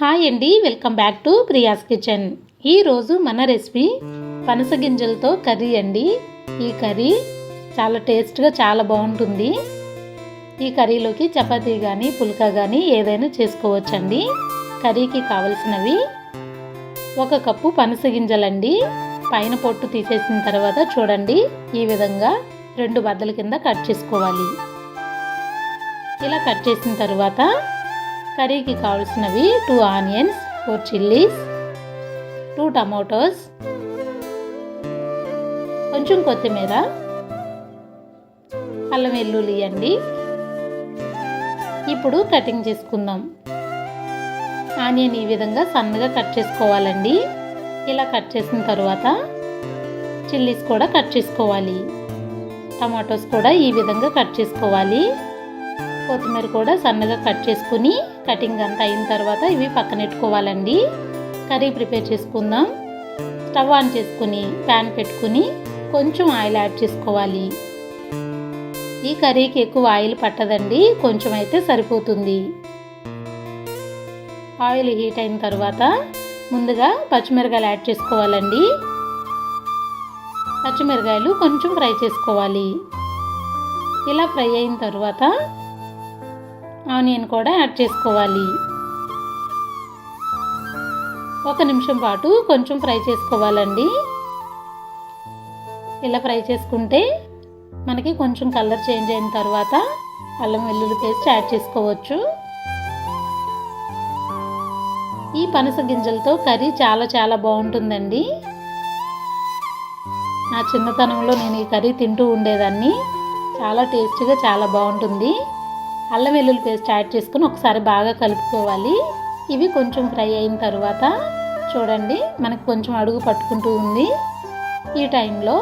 Hi అండి welcome back to Priya's kitchen. ఈరోజు మన రెసిపీ పనస గింజలతో కర్రీ అండి. ఈ కర్రీ చాలా టేస్ట్గా చాలా బాగుంటుంది. ఈ కర్రీలోకి చపాతీ కానీ పుల్కా కానీ ఏదైనా చేసుకోవచ్చండి. కర్రీకి కావలసినవి ఒక కప్పు పనస గింజలండి. పైన పొట్టు తీసేసిన తర్వాత చూడండి ఈ విధంగా రెండు బద్దల కింద కట్ చేసుకోవాలి. ఇలా కట్ చేసిన తర్వాత కర్రీకి కావాల్సినవి two onions four chillies two tomatoes కొంచెం కొత్తిమీర అల్లం వెల్లుల్లి అండి. ఇప్పుడు కటింగ్ చేసుకుందాం. ఆనియన్ ఈ విధంగా సన్నగా కట్ చేసుకోవాలండి. ఇలా కట్ చేసిన తర్వాత చిల్లీస్ కూడా కట్ చేసుకోవాలి. టమాటోస్ కూడా ఈ విధంగా కట్ చేసుకోవాలి. కొత్తిమీర కూడా సన్నగా కట్ చేసుకుని కటింగ్ అంతా అయిన తర్వాత ఇవి పక్కనెట్టుకోవాలండి కర్రీ ప్రిపేర్ చేసుకుందాం. స్టవ్ ఆన్ చేసుకుని ప్యాన్ పెట్టుకుని కొంచెం ఆయిల్ యాడ్ చేసుకోవాలి. ఈ కర్రీకి ఎక్కువ ఆయిల్ పట్టదండి కొంచెం అయితే సరిపోతుంది. ఆయిల్ హీట్ అయిన తర్వాత ముందుగా పచ్చిమిరకాయలు యాడ్ చేసుకోవాలండి. పచ్చిమిరకాయలు కొంచెం ఫ్రై చేసుకోవాలి. ఇలా ఫ్రై అయిన తర్వాత ఆనియన్ కూడా యాడ్ చేసుకోవాలి. ఒక నిమిషం పాటు కొంచెం ఫ్రై చేసుకోవాలండి. ఇలా ఫ్రై చేసుకుంటే మనకి కొంచెం కలర్ చేంజ్ అయిన తర్వాత అల్లం వెల్లుల్లి పేస్ట్ యాడ్ చేసుకోవచ్చు. ఈ పనస గింజలతో కర్రీ చాలా చాలా బాగుంటుందండి. నా చిన్నతనంలో నేను ఈ కర్రీ తింటూ ఉండేదాన్ని. చాలా టేస్టీగా చాలా బాగుంటుంది. అల్లం వెల్లుల్లి పేస్ట్ యాడ్ చేసుకుని ఒకసారి బాగా కలుపుకోవాలి. ఇవి కొంచెం ఫ్రై అయిన తర్వాత చూడండి మనకు కొంచెం అడుగు పట్టుకుంటూ ఉంది. ఈ టైంలో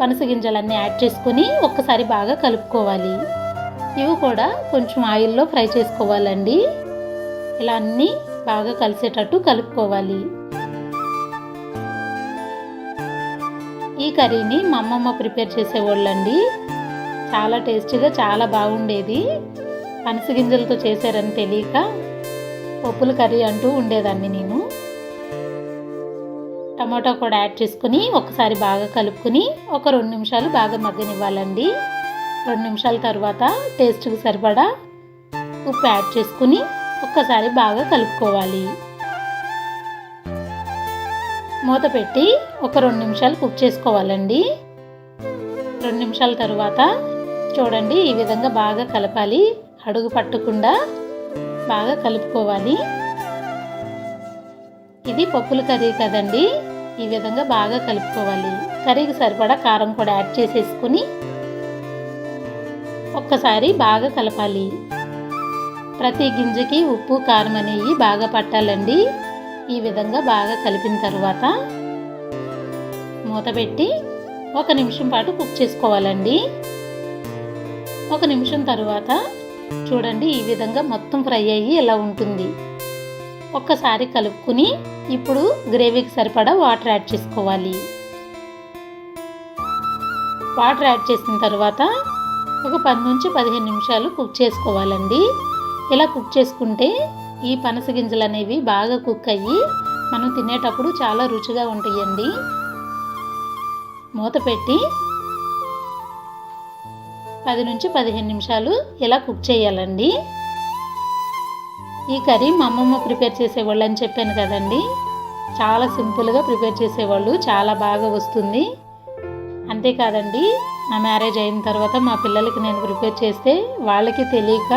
పనస గింజలన్నీ యాడ్ చేసుకుని ఒక్కసారి బాగా కలుపుకోవాలి. ఇవి కూడా కొంచెం ఆయిల్లో ఫ్రై చేసుకోవాలండి. ఇలా అన్నీ బాగా కలిసేటట్టు కలుపుకోవాలి. ఈ కర్రీని మా అమ్మమ్మ ప్రిపేర్ చేసేవాళ్ళండి. చాలా టేస్టీగా చాలా బాగుండేది. పనస గింజలతో చేశారని తెలియక పప్పుల కర్రీ అంటూ ఉండేదాన్ని నేను. టమాటా కూడా యాడ్ చేసుకుని ఒకసారి బాగా కలుపుకుని ఒక రెండు నిమిషాలు బాగా మగ్గనివ్వాలండి. రెండు నిమిషాల తర్వాత టేస్ట్కి సరిపడా ఉప్పు యాడ్ చేసుకుని ఒక్కసారి బాగా కలుపుకోవాలి. మూత పెట్టి ఒక రెండు నిమిషాలు కుక్ చేసుకోవాలండి. రెండు నిమిషాల తర్వాత చూడండి ఈ విధంగా బాగా కలపాలి. అడుగు పట్టకుండా బాగా కలుపుకోవాలి. ఇది పప్పుల కర్రీ కదండి ఈ విధంగా బాగా కలుపుకోవాలి. కర్రీకి సరిపడా కారం కూడా యాడ్ చేసేసుకుని ఒక్కసారి బాగా కలపాలి. ప్రతి గింజకి ఉప్పు కారం అనేవి బాగా పట్టాలండి. ఈ విధంగా బాగా కలిపిన తర్వాత మూత పెట్టి ఒక నిమిషం పాటు కుక్ చేసుకోవాలండి. ఒక నిమిషం తర్వాత చూడండి ఈ విధంగా మొత్తం ఫ్రై అయ్యి ఇలా ఉంటుంది. ఒక్కసారి కలుపుకుని ఇప్పుడు గ్రేవీకి సరిపడా వాటర్ యాడ్ చేసుకోవాలి. వాటర్ యాడ్ చేసిన తర్వాత ఒక పది నుంచి పదిహేను నిమిషాలు కుక్ చేసుకోవాలండి. ఇలా కుక్ చేసుకుంటే ఈ పనస గింజలు అనేవి బాగా కుక్ అయ్యి మనం తినేటప్పుడు చాలా రుచిగా ఉంటాయండి. మూత పెట్టి పది నుంచి పదిహేను నిమిషాలు ఇలా కుక్ చేయాలండి. ఈ కర్రీ మా అమ్మమ్మ ప్రిపేర్ చేసేవాళ్ళు అని చెప్పాను కదండి. చాలా సింపుల్గా ప్రిపేర్ చేసేవాళ్ళు చాలా బాగా వస్తుంది. అంతేకాదండి నా మ్యారేజ్ అయిన తర్వాత మా పిల్లలకి నేను ప్రిపేర్ చేస్తే వాళ్ళకి తెలియక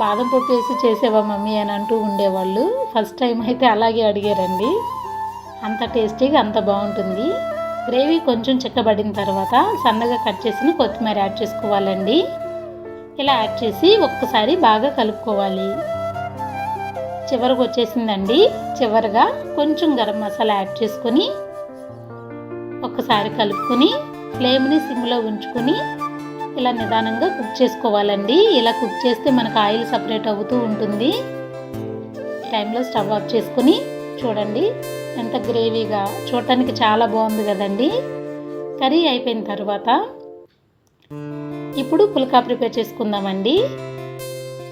బాదం పప్పు వేసి చేసేవా మమ్మీ అని అంటూ ఉండేవాళ్ళు. ఫస్ట్ టైం అయితే అలాగే అడిగారండి. అంత టేస్టీగా అంత బాగుంటుంది. గ్రేవీ కొంచెం చిక్కబడిన తర్వాత సన్నగా కట్ చేసిన కొత్తిమీర యాడ్ చేసుకోవాలండి. ఇలా యాడ్ చేసి ఒక్కసారి బాగా కలుపుకోవాలి. చివరికి వచ్చేసిందండి. చివరిగా కొంచెం గరం మసాలా యాడ్ చేసుకొని ఒక్కసారి కలుపుకొని ఫ్లేమ్ని సిమ్లో ఉంచుకొని ఇలా నిదానంగా కుక్ చేసుకోవాలండి. ఇలా కుక్ చేస్తే మనకు ఆయిల్ సపరేట్ అవుతూ ఉంటుంది. టైంలో స్టవ్ ఆఫ్ చేసుకుని చూడండి. ఎంత గ్రేవీగా చూడటానికి చాలా బాగుంది కదండి. కర్రీ అయిపోయిన తర్వాత ఇప్పుడు పుల్కా ప్రిపేర్ చేసుకుందామండి.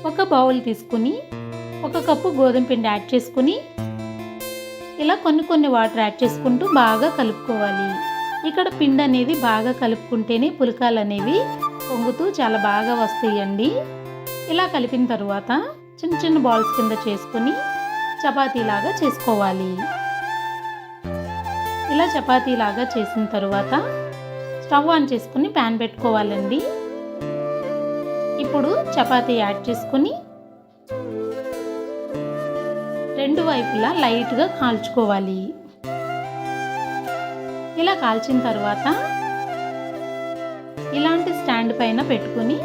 ఒక బౌల్ తీసుకుని ఒక కప్పు గోధుమ పిండి యాడ్ చేసుకుని ఇలా కొన్ని కొన్ని వాటర్ యాడ్ చేసుకుంటూ బాగా కలుపుకోవాలి. ఇక్కడ పిండి అనేది బాగా కలుపుకుంటేనే పులకాలు అనేవి పొంగుతూ చాలా బాగా వస్తాయండి. ఇలా కలిపిన తర్వాత చిన్న చిన్న బాల్స్ కింద చేసుకొని చపాతీలాగా చేసుకోవాలి. ఇలా చపాతీలాగా చేసిన తర్వాత స్టవ్ ఆన్ చేసుకుని ప్యాన్ పెట్టుకోవాలండి. ఇప్పుడు చపాతీ యాడ్ చేసుకుని రెండు వైపులా లైట్గా కాల్చుకోవాలి. ఇలా కాల్చిన తర్వాత ఇలాంటి స్టాండ్ పైన పెట్టుకుని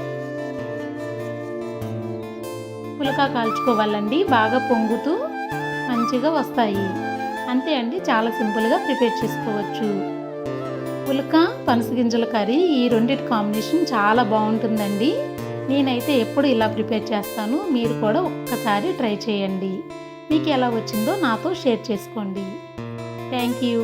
పులక కాల్చుకోవాలండి. బాగా పొంగుతూ మంచిగా వస్తాయి. అంతే అండి చాలా సింపుల్గా ప్రిపేర్ చేసుకోవచ్చు. పులక పనసగింజల కర్రీ ఈ రెండింటి కాంబినేషన్ చాలా బాగుంటుందండి. నేనైతే ఎప్పుడు ఇలా ప్రిపేర్ చేస్తాను మీరు కూడా ఒక్కసారి ట్రై చేయండి. మీకు ఎలా వచ్చిందో నాతో షేర్ చేసుకోండి. Thank you.